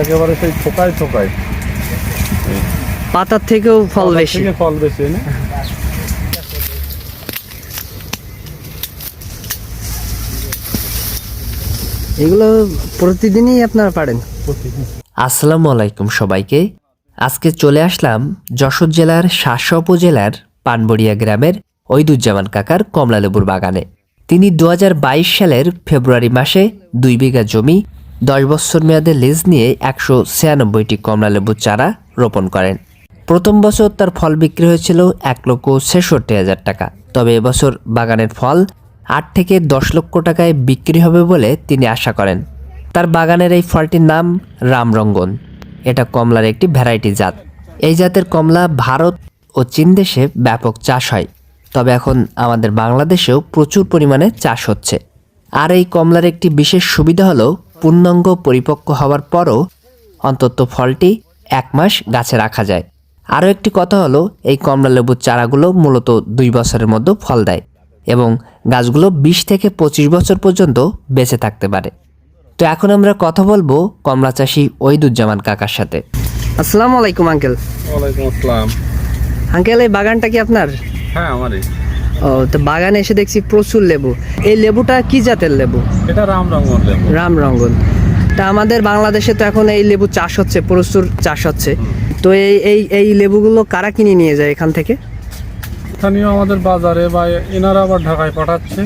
একেবারে সেই থোকায় থোকায় পাতার থেকেও ফল বেশি। ফল বেশি না? এগুলো প্রতিদিনই আপনারা পারেন। আসসালামু আলাইকুম সবাইকে। আজকে চলে আসলাম যশোর জেলার শাসা উপজেলার পানবড়িয়া গ্রামের ঐদুজ্জামান কাকার কমলালেবুর বাগানে। তিনি দু হাজার বাইশ সালের ফেব্রুয়ারি মাসে দুই বিঘা জমি দশ বছর মেয়াদে লিজ নিয়ে একশো ছিয়ানব্বইটি কমলালেবুর চারা রোপণ করেন। প্রথম বছর তার ফল বিক্রি হয়েছিল এক লক্ষ ছেষট্টি হাজার টাকা। তবে এবছর বাগানের ফল আট থেকে দশ লক্ষ টাকায় বিক্রি হবে বলে তিনি আশা করেন। তার বাগানের এই ফলটির নাম রামরঙ্গন। এটা কমলার একটি ভ্যারাইটি জাত। এই জাতের কমলা ভারত ও চীন দেশে ব্যাপক চাষ হয়। তবে এখন আমাদের বাংলাদেশেও প্রচুর পরিমাণে চাষ হচ্ছে। আর এই কমলার একটি বিশেষ সুবিধা হলো পূর্ণাঙ্গ পরিপক্ক হওয়ার পরও অন্তত ফলটি এক মাস গাছে রাখা যায়। আরও একটি কথা হলো এই কমলা লেবুর চারাগুলো মূলত দুই বছরের মধ্যে ফল দেয় এবং গাছগুলো বিশ থেকে পঁচিশ বছর পর্যন্ত বেঁচে থাকতে পারে। তো এখন আমরা কথা বলব কমলা চাষি ওইদুজ্জামান কাকার সাথে। আসসালামু আলাইকুম আঙ্কেল। ওয়ালাইকুম আসসালাম। আঙ্কেল এই বাগানটা কি আপনার? হ্যাঁ আমারই। ও তো বাগানে এসে দেখছি প্রচুর লেবু। এই লেবুটা কি জাতের লেবু? এটা রামরঙ্গন লেবু। রামরঙ্গন তা আমাদের বাংলাদেশে তো এখন এই লেবু চাষ হচ্ছে প্রচুর চাষ হচ্ছে। তো এই এই এই লেবুগুলো কারা কিনে নিয়ে যায় এখান থেকে? স্থানীয় আমাদের বাজারে বা এনারা আবার ঢাকায় পাঠাচ্ছে।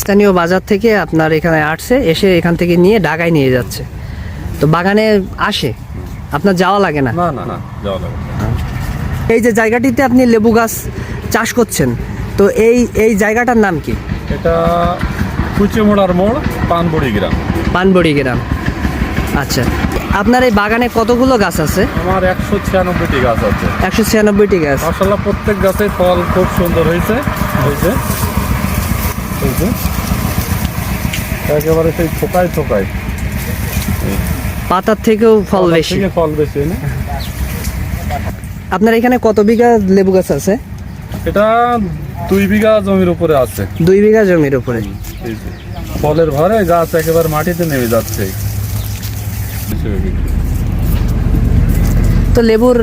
স্থানীয় বাজার থেকে আপনার এখানে আসছে এসে এখান থেকে নিয়ে ঢাকায় নিয়ে যাচ্ছে। তো বাগানে আসে? আপনার যাওয়া লাগে না? না না না যাওয়া লাগবে না। এই যে জায়গাটিতে আপনি লেবু গাছ চাষ করছেন? তো এই এই জায়গাটার নাম কি? এটা কুচিমোড়ার মোড় পানবড়ি গ্রাম। পানবড়ি গ্রাম। আচ্ছা। আপনার এই বাগানে কতগুলো গাছ আছে? আমার একশো ছিয়ানব্বইটি গাছ আছে। একশো ছিয়ানব্বইটি গাছ। মাসাল্লাহ প্রত্যেক গাছে ফল খুব সুন্দর হয়েছে। হয়েছে একেবারে সেই থোকায় থোকায়। পাতার থেকেও ফল বেশি। ফল বেশি আপনার এখানে কত বিঘা লেবু গাছ আছে? এটা দুই বিঘা জমির উপরে আছে। দুই বিঘা জমির উপরে। ফলের ভরে গাছ একেবারে মাটিতে নেমে যাচ্ছে। তো লেবুর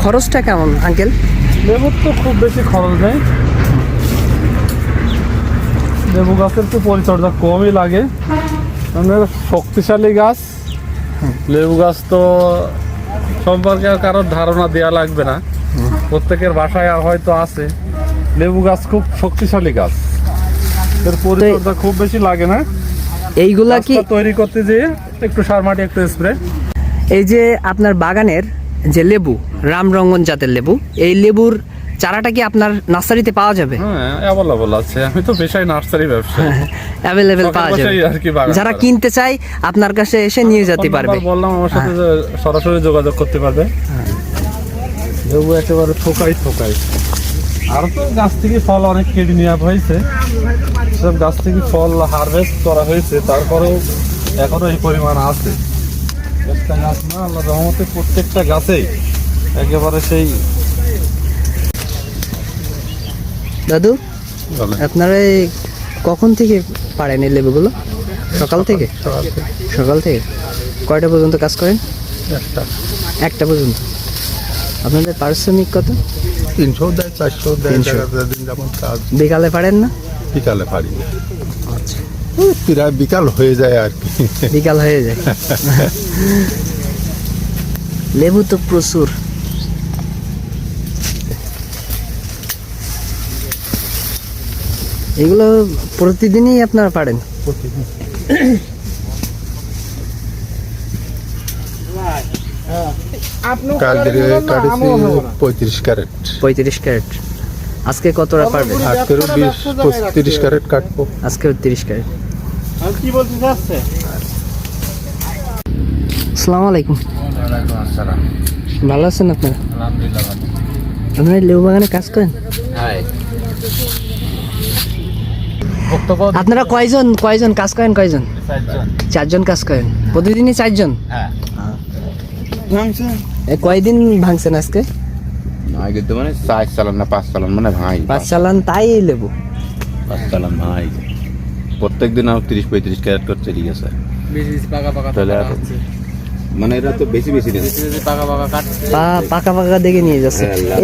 খরচটা কেমন আঙ্কেল? লেবুর তো খুব বেশি খরচ নেই। লেবু গাছের তো পরিচর্যা কমই লাগে। মানে শক্তিশালী গাছ। লেবু গাছ তো সম্পর্কে কারোর ধারণা দেওয়া লাগবে না। প্রত্যেকের বাসায় হয়তো আছে। লেবু গাছ খুব শক্তিশালী গাছ। এর পরিচর্যা খুব বেশি লাগে না। এইগুলা কি তৈরি করতে যেয়ে একটু সার মাটি একটু স্প্রে। এই যে আপনার বাগানের যে লেবু রামরঙ্গন জাতের লেবু এই লেবুর চারাটা কি আপনার নার্সারিতে পাওয়া যাবে? হ্যাঁ অ্যাভেলেবল আছে। আমি তো পেশায় নার্সারি ব্যবসা অ্যাভেলেবেল পাওয়া যাবে। যারা কিনতে চায় আপনার কাছে এসে নিয়ে যেতে পারবে। হ্যাঁ। বললাম আমার সাথে সরাসরি যোগাযোগ করতে পারবে। লেবু একেবারে থোকাই থোকাই। আর তো গাছ থেকে ফল অনেক কেটে নেওয়া হয়েছে। সব গাছ থেকে ফল হারভেস্ট করা হয়েছে তারপরেও এখনও এই পরিমাণ আছে। একটা গাছ না আল্লাহ রহমতে প্রত্যেকটা গাছেই একেবারে সেই। দাদু আপনারা এই কখন থেকে পারেন এই লেবুগুলো? সকাল থেকে। সকাল থেকে। কয়টা পর্যন্ত কাজ করেন? একটা। একটা পর্যন্ত? আপনাদের পারিশ্রমিক কত? তিনশো দেয় চারশো দেয় দিন যেমন কাজ। বিকালে পারেন না? বিকালে পারি। আচ্ছা। প্রায় বিকাল হয়ে যায় আর কি। বিকাল হয়ে যায়। লেবু তো প্রচুর। এগুলো প্রতিদিনই আপনারা পারেন? কাল কাটেছি পঁয়ত্রিশ ক্যারেট। পঁয়ত্রিশ ক্যারেট। আজকে কতটা পারবেন আজকেরও বিশ পঁয়ত্রিশ ক্যারেট কাটবো। আজকে তিরিশ ক্যারেট। কি বলতে চাচ্ছে? আসসালামু আলাইকুম। ভালো আছেন আপনারা? আলহামদুলিল্লাহ আপনারা লেবু বাগানে কাজ করেন? আপনারা কয়জন কয়জন কাজ করেন কয়জন? চারজন। চারজন কাজ করেন। প্রতিদিনই চারজন? হ্যাঁ। এ কয়দিন ভাঙছেন আজকে? আগে তো মানে চার চালান না পাঁচ চালান মানে ভাঙাই। পাঁচ চালান তাই লেবু? পাঁচ চালান ভাঙাই। প্রত্যেক দিন আমার তিরিশ পঁয়ত্রিশ ক্যারেট করে চলে গেছে। তাহলে আর- মানে এরা তো বেশি বেশি পাকা পা পাকা পাকা দেখে নিয়ে যাচ্ছে। হ্যাঁ।